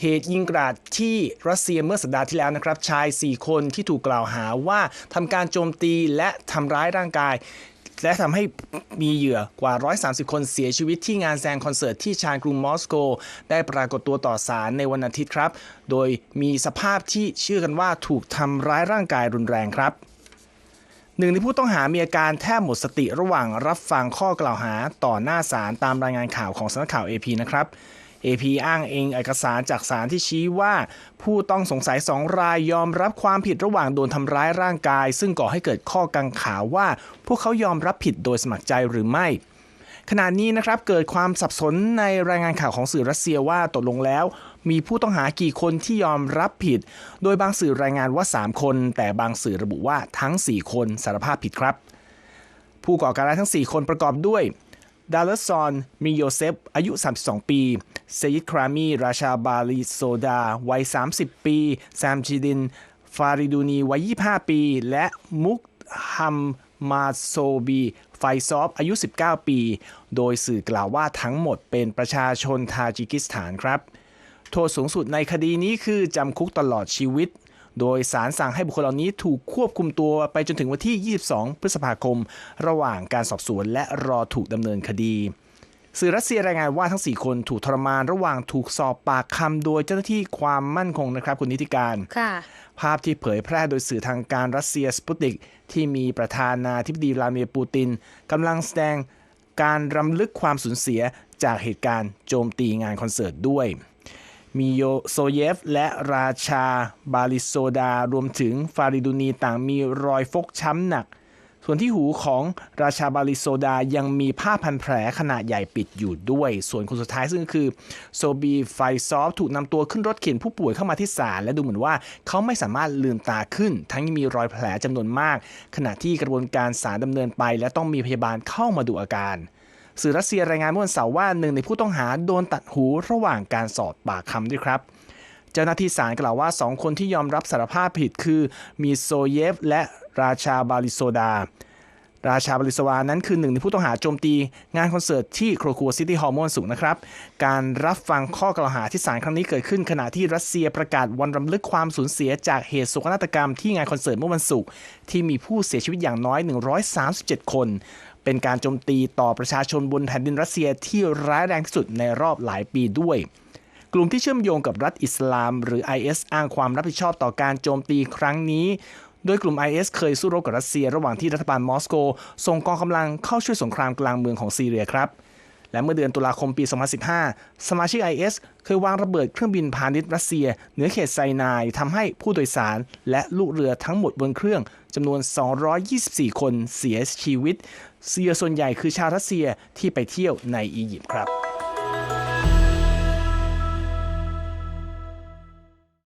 เหตุยิงกราดที่รัสเซียเมื่อสัปดาห์ที่แล้วนะครับ ชาย 4 คนที่ถูกกล่าวหาว่าทำการโจมตีและทำร้ายร่างกาย และทำให้มีเหยื่อกว่า 130 คนเสียชีวิตที่งานแสดงคอนเสิร์ตที่ชานกรุงมอสโก ได้ปรากฏตัวต่อศาลในวันอาทิตย์ครับ โดยมีสภาพที่เชื่อกันว่าถูกทำร้ายร่างกายรุนแรงครับหนึ่งในผู้ต้องหามีอาการแทบหมดสติระหว่างรับฟังข้อกล่าวหาต่อหน้าศาลตามรายงานข่าวของสำนักข่าว AP นะครับ AP อ้างเองเอกสารจากศาลที่ชี้ว่า ผู้ต้องสงสัยสองรายยอมรับความผิดระหว่างโดนทำร้ายร่างกาย ซึ่งก่อให้เกิดข้อกังขาว่า พวกเขายอมรับผิดโดยสมัครใจหรือไม่ขณะนี้นะครับเกิดความสับสนในรายงานข่าวของสื่อรัสเซียว่าตกลงแล้ว มีผู้ต้องหากี่คนที่ยอมรับผิด โดยบางสื่อรายงานว่า 3 คน แต่บางสื่อระบุว่าทั้ง 4 คนสารภาพผิดครับ ผู้ก่อการร้ายทั้ง 4 คนประกอบด้วย ดาลซอนมิโยเซฟอายุ 32 ปีเซยิดครามี ราชาบาลีโซดา วัย 30 ปี แซมจีดิน ฟาริดูนี วัย 25 ปี และมุกฮัมมาโซบี ไฟซอฟ อายุ 19 ปี โดยสื่อกล่าวว่าทั้งหมดเป็นประชาชนทาจิกิสถานครับ โทษสูงสุดในคดีนี้คือจำคุกตลอดชีวิต โดยสารสั่งให้บุคคลเหล่านี้ถูกควบคุมตัวไปจนถึงวันที่ 22 พฤษภาคม ระหว่างการสอบสวนและรอถูกดำเนินคดีสื่อรัสเซียรายงานว่าทั้ง 4 คนถูกทรมานระหว่างถูกสอบปากคำโดยเจ้าหน้าที่ความมั่นคงนะครับคุณนิติการค่ะภาพที่เผยแพร่โดยสื่อทางการรัสเซียสปุติก ที่มีประธานาธิบดีวลาดิเมียร์ปูตินกำลังแสดงการรำลึกความสูญเสียจากเหตุการณ์โจมตีงานคอนเสิร์ตด้วย มีโยโซเยฟ และราชาบาลิโซดารวมถึงฟาริดูนีต่างมีรอยฟกช้ำหนัก ส่วนที่หูของราชาบาลิโซดายังมีผ้าพันแผลขนาดใหญ่ปิดอยู่ด้วย ส่วนคนสุดท้ายซึ่งก็คือโซบีไฟซอฟถูกนำตัวขึ้นรถเข็นผู้ป่วยเข้ามาที่ศาลและดูเหมือนว่าเขาไม่สามารถลืมตาขึ้น ทั้งยังมีรอยแผลจำนวนมาก ขณะที่กระบวนการศาลดำเนินไป และต้องมีพยาบาลเข้ามาดูอาการ สื่อรัสเซียรายงานเมื่อวันเสาร์ว่าหนึ่งในผู้ต้องหาโดนตัดหูระหว่างการสอบปากคำด้วยครับเจ้าหน้าที่ศาลกล่าวว่าสองคนที่ยอมรับสารภาพผิดคือมีโซเยฟและราชาบาลิโซดา ราชาบริสวานั้นคือหนึ่งในผู้ต้องหาโจมตีงานคอนเสิร์ตที่โครคัวซิตี้ฮอลล์มอนสุกนะครับ การรับฟังข้อกล่าวหาที่ศาลครั้งนี้เกิดขึ้น ขณะที่รัสเซียประกาศวันรำลึกความสูญเสียจากเหตุโศกนาฏกรรมที่งานคอนเสิร์ตเมื่อวันศุกร์ที่มีผู้เสียชีวิตอย่างน้อย 137 คน เป็นการโจมตีต่อประชาชนบนแผ่นดินรัสเซียที่ร้ายแรงที่สุดในรอบหลายปีด้วย กลุ่มที่เชื่อมโยงกับรัฐอิสลาม หรือ IS อ้างความรับผิดชอบต่อการโจมตีครั้งนี้โดยกลุ่ม IS เคยสู้รบกับรัสเซีย ระหว่างที่รัฐบาลมอสโกส่งกองกำลังเข้าช่วยสงครามกลางเมืองของซีเรียครับ และเมื่อเดือนตุลาคมปี 2015 สมาชิก IS เคยวางระเบิดเครื่องบินพาณิชย์รัสเซีย เหนือเขตไซนายทำให้ผู้โดยสาร และลูกเรือทั้งหมดบนเครื่องจำนวน 224 คนเสียชีวิต เสียส่วนใหญ่คือชาวรัสเซียที่ไปเที่ยวในอียิปต์ครับ